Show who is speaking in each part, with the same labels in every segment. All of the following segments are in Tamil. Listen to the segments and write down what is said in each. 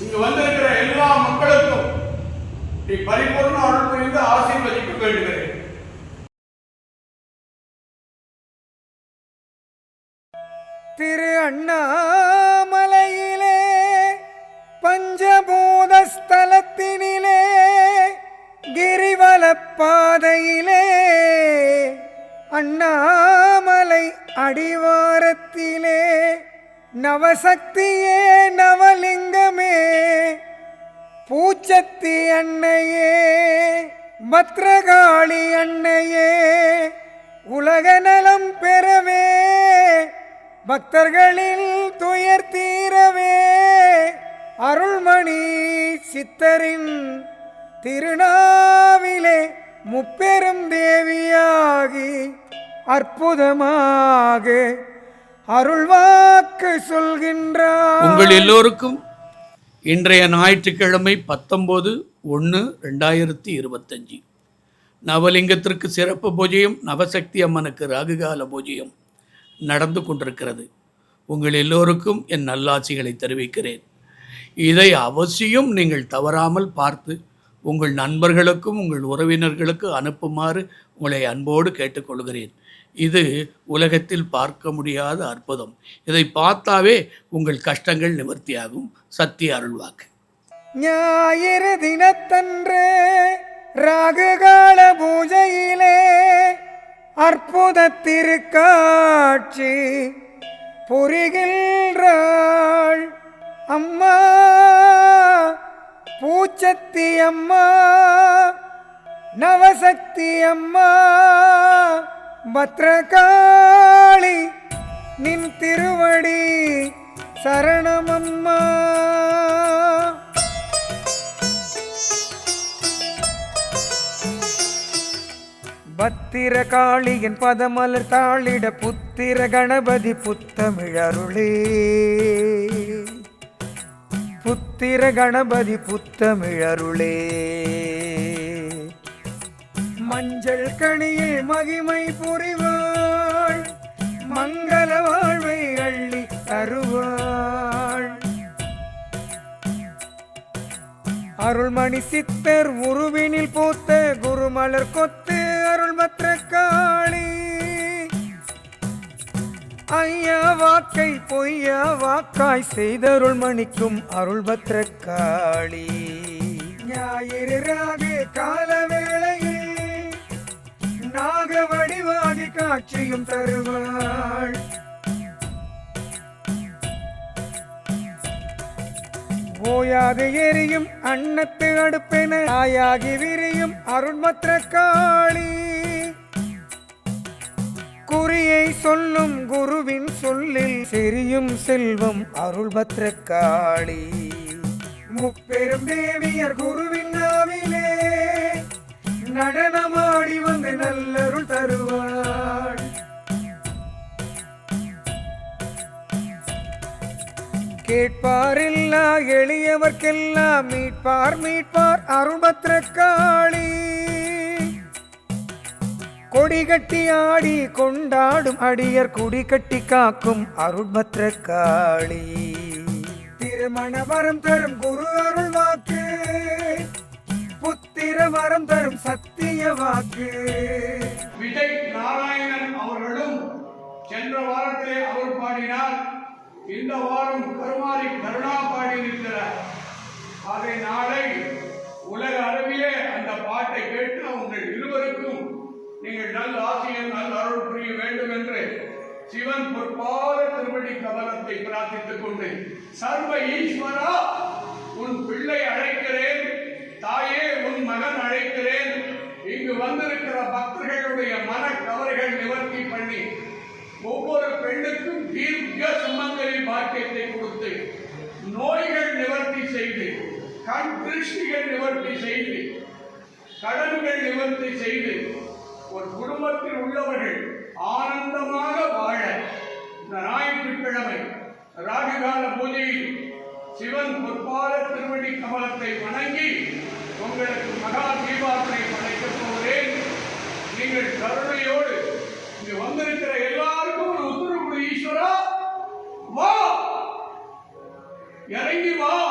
Speaker 1: இங்கு வந்திருக்கிற எல்லா மக்களுக்கும் நீ பரிபூர்ண அருள் புரிந்து ஆசீர்வதிக்க வேண்டுகிறேன்.
Speaker 2: திரு அண்ணாமலையிலே பஞ்சபூத ஸ்தலத்தினிலே கிரிவலப்பாதையிலே அண்ணாமலை அடிவாரத்திலே நவசக்தியே நவலிங்கமே பூச்சத்தி அன்னையே பத்ரகாளி அன்னையே உலக நலம் பெறவே பக்தர்களில் துயர் தீரவே அருள்மணி சித்தரின் திருநாவிலே முப்பெரும் தேவியாகி அற்புதமாக அருள்வாக்கு சொல்கின்றார்.
Speaker 3: உங்கள் எல்லோருக்கும் இன்றைய ஞாயிற்றுக்கிழமை பத்தொம்போது ஒன்று ரெண்டாயிரத்தி இருபத்தஞ்சி. நவலிங்கத்திற்கு சிறப்பு பூஜையும் நவசக்தி அம்மனுக்கு ராகுகால பூஜையும் நடந்து கொண்டிருக்கிறது. உங்கள் எல்லோருக்கும் என் நல்லாட்சிகளை தெரிவிக்கிறேன். இதை அவசியம் நீங்கள் தவறாமல் பார்த்து உங்கள் நண்பர்களுக்கும் உங்கள் உறவினர்களுக்கு அனுப்புமாறு உங்களை அன்போடு கேட்டுக்கொள்கிறேன். இது உலகத்தில் பார்க்க முடியாத அற்புதம். இதை பார்த்தாவே உங்கள் கஷ்டங்கள் நிவர்த்தியாகும். சத்திய அருள்வாக்கு.
Speaker 2: ஞாயிறு தினத்தன்று ராகுகால பூஜையிலே அற்புத திருக்காட்சி புரிகின்றாள். அம்மா பூச்சத்தி அம்மா நவசக்தி அம்மா பத்ரகாளி நின் திருவடி சரணமம்மா. பத்திரகாளியின் பதமலர் தாளிட புத்திர கணபதி புத்தமிழருளே புத்திர கணபதி புத்தமிழருளே மஞ்சள் கணியில் மகிமை புரிவாள். மங்கள வாழ்வை அள்ளி தருவாள். அருள்மணி சித்தர் உருவினில் பூத்த குருமலர் கொத்து அருள்மற்ற காளி ஐயா வாக்கை பொய்யா வாக்காய் செய்தருள் மணிக்கும் அருள்பத்ர காளி ஞாயிறு ராகு காலவேளை நாக வடிவாகி காட்சியும் தருவாள். ஓயாது எரியும் அன்னத்து அடுப்பென ஆயாகி விரியும் அருண்மத்திர காளி குறியை சொல்லும் குருவின் சொல்லில் செரியும் செல்வம் அருள்பத்திர காளி முப்பெரும் தேவியர் குருவின் நடனமாடி வந்து நல்லருள் தருவாள். கேட்பாரில்லா எளியவர்க்கெல்லாம் மீட்பார் மீட்பார் அருள்பத்திர காளி கொடி கட்டி ஆடி கொண்டாடும் அடியர் குடி கட்டி காக்கும் அருள்பத்திர காளி திருமண வரம் தரும் குரு அருள் வாக்கு வரம் தரும் சத்திய வாக்கு.
Speaker 1: விஜய் நாராயணன் அவர்களும் சென்ற வாரத்திலே அவர் பாடினார். இந்த வாரம் கருமாரி கருணா பாடியிருக்கிறார் அதை நாளை உலக அளவிலே அந்த பாட்டை கேட்டு உங்கள் இருவருக்கும் நீங்கள் நல் ஆசிரியர் நல்ல அருள் புரிய வேண்டும் என்று சிவன் பொற்பாத திருவடி கவனத்தை பிரார்த்தித்துக் கொண்டு சர்வ ஈஸ்வரா உன் பிள்ளை அழைக்கிறேன் மகன் அழைக்கிறேன். இங்கு வந்திருக்கிற பக்தர்களுடைய மன கவலைகள் நிவர்த்தி பண்ணி ஒவ்வொரு பெண்ணுக்கும் தீர்க்க சுமங்கலி பாக்கியத்தை கொடுத்து நோய்கள் நிவர்த்தி செய்து கண் திருஷ்டிகள் நிவர்த்தி செய்து கடன்கள் நிவர்த்தி செய்து ஒரு குடும்பத்தில் உள்ளவர்கள் ஆனந்தமாக வாழ இந்த ஞாயிற்றுக்கிழமை ராகுகால பூஜையில் சிவன் பொற்பால திருவடி கமலத்தை வணங்கி உங்களுக்கு மகா தீபாவனை படைக்கப் போகிறேன் நீங்கள் கருணையோடு இங்கு வந்திருக்கிற எல்லாருக்கும் ஒரு உத்தரவு ஈஸ்வரா. வா. இறங்கி வா.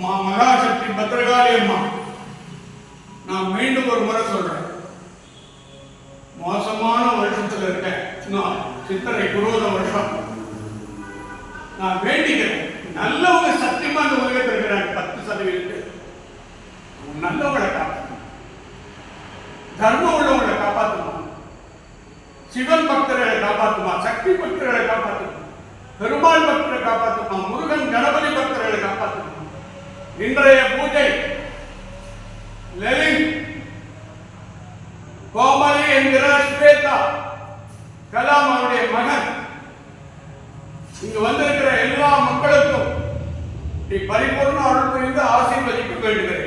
Speaker 1: மா மகாசக்தி பத்திரகாளி அம்மா நான் மீண்டும் ஒரு முறை சொல்றேன். மோசமான வருஷத்துல இருக்கேன் நான் சித்திரை குரோத வருஷம். நான் வேண்டிக்கிறேன். நல்லவங்க சத்தியமா அந்த உலகத்தில் இருக்கிறாங்க பத்து சதவீதம் நல்லவங்களை காப்பாற்றணும் தர்மம் உள்ளவங்களை காப்பாற்றணும் சிவன் பக்தர்களை காப்பாற்றுமா சக்தி பக்தர்களை காப்பாற்றுமா பெருமாள் பக்தரை காப்பாற்றுமா முருகன் கணபதி பக்தர்களை காப்பாற்றுமா இன்றைய பூஜை லெலின் கோமலி என்கிற ஸ்வேதா கலாம் அவருடைய மகன். இங்கு வந்திருக்கிற எல்லா மக்களுக்கும் பரிபூர்ண அருள் புரிந்து ஆசீர்வதிக்க வேண்டுகிறேன்.